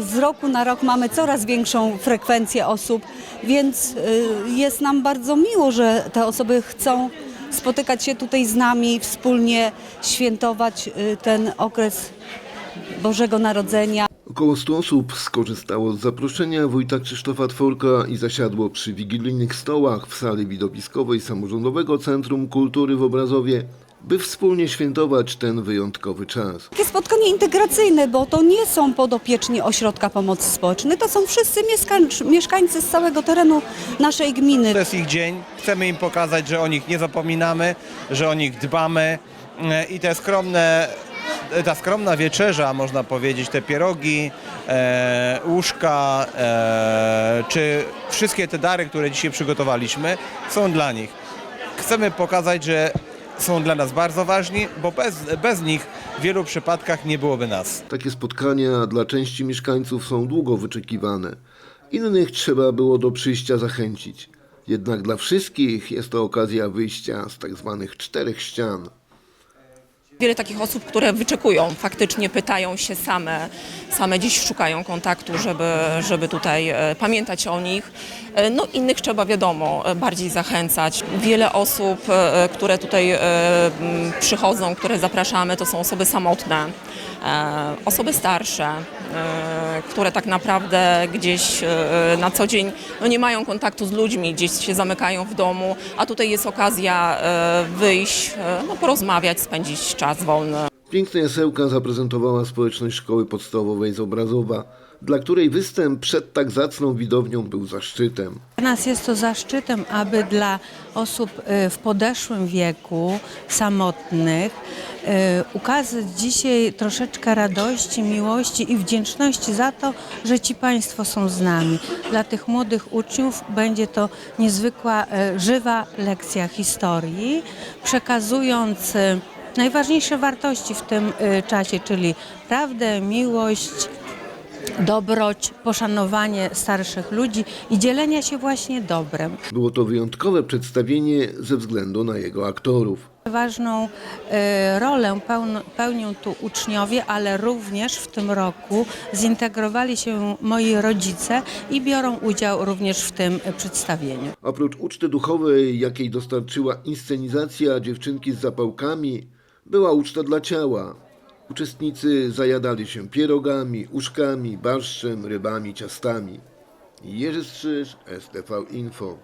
Z roku na rok mamy coraz większą frekwencję osób, więc y, jest nam bardzo miło, że te osoby chcą spotykać się tutaj z nami, wspólnie świętować y, ten okres Bożego Narodzenia. Około 100 osób skorzystało z zaproszenia wójta Krzysztofa Tworka i zasiadło przy wigilijnych stołach w sali widowiskowej Samorządowego Centrum Kultury w Obrazowie, by wspólnie świętować ten wyjątkowy czas. Takie spotkanie integracyjne, bo to nie są podopieczni ośrodka pomocy społecznej, to są wszyscy mieszkań- mieszkańcy z całego terenu naszej gminy. To jest ich dzień. Chcemy im pokazać, że o nich nie zapominamy, że o nich dbamy E, i te skromne, ta skromna wieczerza, można powiedzieć, te pierogi, e, łóżka, e, czy wszystkie te dary, które dzisiaj przygotowaliśmy, są dla nich. Chcemy pokazać, że są dla nas bardzo ważni, bo bez, bez nich w wielu przypadkach nie byłoby nas. Takie spotkania dla części mieszkańców są długo wyczekiwane. Innych trzeba było do przyjścia zachęcić. Jednak dla wszystkich jest to okazja wyjścia z tak zwanych czterech ścian. Wiele takich osób, które wyczekują, faktycznie pytają się same, same dziś szukają kontaktu, żeby, żeby tutaj e, pamiętać o nich. E, No innych trzeba wiadomo e, bardziej zachęcać. Wiele osób, które tutaj przychodzą, które zapraszamy, to są osoby samotne, osoby starsze, które tak naprawdę gdzieś na co dzień no nie mają kontaktu z ludźmi, gdzieś się zamykają w domu, a tutaj jest okazja wyjść, no, porozmawiać, spędzić czas wolny. Piękne jasełka zaprezentowała społeczność szkoły podstawowej z Obrazowa, dla której występ przed tak zacną widownią był zaszczytem. Dla nas jest to zaszczytem, aby dla osób y, w podeszłym wieku, samotnych, y, ukazać dzisiaj troszeczkę radości, miłości i wdzięczności za to, że ci Państwo są z nami. Dla tych młodych uczniów będzie to niezwykła, y, żywa lekcja historii, przekazując najważniejsze wartości w tym y, czasie, czyli prawdę, miłość, dobroć, poszanowanie starszych ludzi i dzielenia się właśnie dobrem. Było to wyjątkowe przedstawienie ze względu na jego aktorów. Ważną e, rolę pełn, pełnią tu uczniowie, ale również w tym roku zintegrowali się moi rodzice i biorą udział również w tym przedstawieniu. Oprócz uczty duchowej, jakiej dostarczyła inscenizacja dziewczynki z zapałkami, była uczta dla ciała. Uczestnicy zajadali się pierogami, uszkami, barszczem, rybami, ciastami. Jerzy Strzyż, STV Info.